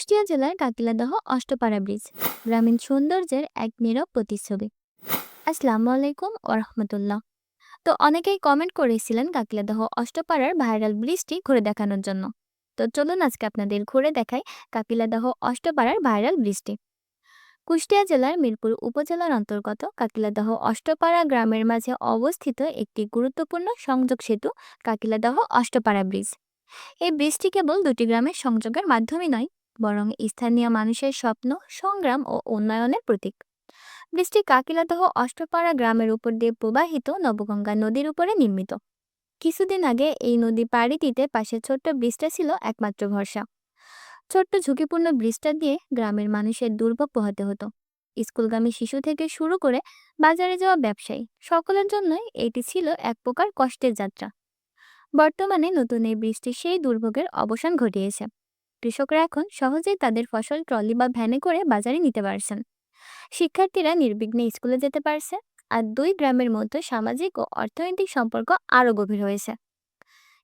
কুষ্টিয়া জেলার কাকিলাদহ অষ্টপাড়া ব্রিজ গ্রামীণ সৌন্দর্যের এক নীরব প্রতিচ্ছবি। আসসালামু আলাইকুম ওরহমতুল্লাহ তো অনেকেই কমেন্ট করেছিলেন কাকিলাদহ অষ্টপাড়ার ভাইরাল ব্রিজটি ঘুরে দেখানোর জন্য। তো চলুন আজকে আপনাদের ঘুরে দেখাই কাকিলাদহ অষ্টপাড়ার ভাইরাল ব্রিজটি কুষ্টিয়া জেলার মিরপুর উপজেলার অন্তর্গত কাকিলাদহ অষ্টপাড়া গ্রামের মাঝে অবস্থিত একটি গুরুত্বপূর্ণ সংযোগ সেতু কাকিলাদহ অষ্টপাড়া ব্রিজ এই ব্রিজটি কেবল দুটি গ্রামের সংযোগের মাধ্যমই নয় বরং স্থানীয় মানুষের স্বপ্ন, সংগ্রাম ও উন্নয়নের প্রতীক। বৃষ্টি কাকিলাদহ অষ্টপাড়া গ্রামের উপর দিয়ে প্রবাহিত নবগঙ্গা নদীর উপরে নির্মিত। কিছুদিন আগে এই নদী পাড়ি দিতে পাশে ছোট্ট ব্রিজটা ছিল একমাত্র ভরসা। ছোট্ট ঝুঁকিপূর্ণ ব্রিজটা দিয়ে গ্রামের মানুষের দুর্ভোগ পোহাতে হতো। স্কুলগামী শিশু থেকে শুরু করে বাজারে যাওয়া ব্যবসায়ী, সকলের জন্যই এটি ছিল এক প্রকার কষ্টের যাত্রা। বর্তমানে নতুন এই বৃষ্টি সেই দুর্ভোগের অবসান ঘটিয়েছে। কৃষকরা এখন সহজেই তাদের ফসল ট্রলি বা ভ্যানে করে বাজারে নিতে পারছেন। শিক্ষার্থীরা নির্বিঘ্নে স্কুলে যেতে পারছে আর দুই গ্রামের মধ্যে সামাজিক ও অর্থনৈতিক সম্পর্ক আরও গভীর হয়েছে।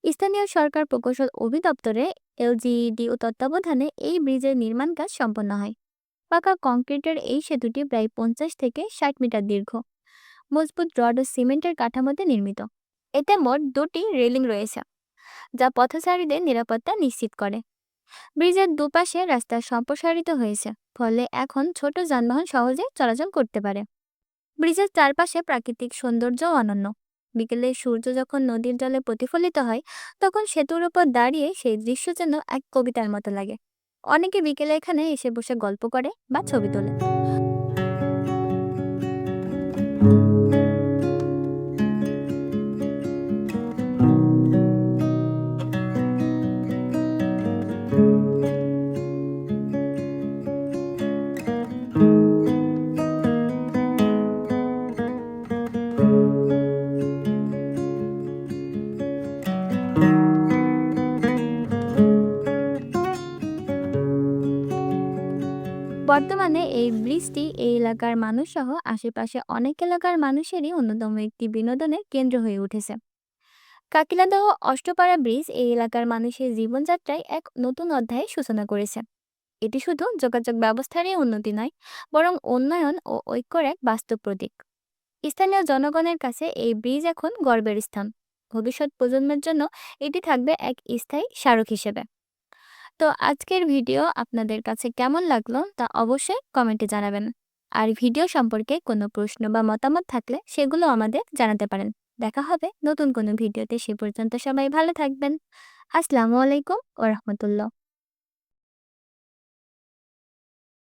স্থানীয় সরকার প্রকৌশল অধিদপ্তরে এলজিইডি ও তত্ত্বাবধানে এই ব্রিজের নির্মাণ কাজ সম্পন্ন হয়। পাকা কংক্রিটের এই সেতুটি প্রায় পঞ্চাশ থেকে ষাট মিটার দীর্ঘ। মজবুত রড ও সিমেন্টের কাঠামোতে নির্মিত। এতে মোট দুটি রেলিং রয়েছে, যা পথচারীদের নিরাপত্তা নিশ্চিত করে। ব্রিজের দুপাশে রাস্তা সম্প্রসারিত হয়েছে, ফলে এখন ছোট যানবাহন সহজে চলাচল করতে পারে। ব্রিজের চারপাশে প্রাকৃতিক সৌন্দর্য অনন্য। বিকেলে সূর্য যখন নদীর জলে প্রতিফলিত হয়, তখন সেতুর উপর দাঁড়িয়ে সেই দৃশ্য যেন এক কবিতার মতো লাগে। অনেকে বিকেলে এখানে এসে বসে গল্প করে বা ছবি তোলে। বর্তমানে এই ব্রিজটি এই এলাকার মানুষ সহ আশেপাশে অনেক এলাকার মানুষেরই অন্যতম একটি বিনোদনের কেন্দ্র হয়ে উঠেছে। কাকিলাদহ অষ্টপাড়া ব্রিজ এই এলাকার মানুষের জীবনযাত্রায় এক নতুন অধ্যায়ের সূচনা করেছে। এটি শুধু যোগাযোগ ব্যবস্থারই উন্নতি নয়, বরং উন্নয়ন ও ঐক্যর এক বাস্তব প্রতীক। স্থানীয় জনগণের কাছে এই ব্রিজ এখন গর্বের স্থান। ভবিষ্যৎ প্রজন্মের জন্য এটি থাকবে এক স্থায়ী স্মারক হিসেবে। তো আজকের ভিডিও আপনাদের কাছে কেমন লাগল তা অবশ্যই কমেন্টে জানাবেন। আর ভিডিও সম্পর্কে কোনো প্রশ্ন বা মতামত থাকলে সেগুলো আমাদের জানাতে পারেন। দেখা হবে নতুন কোনো ভিডিওতে। সে পর্যন্ত সবাই ভালো থাকবেন। আসসালামু আলাইকুম ও রহমতুল্লাহ।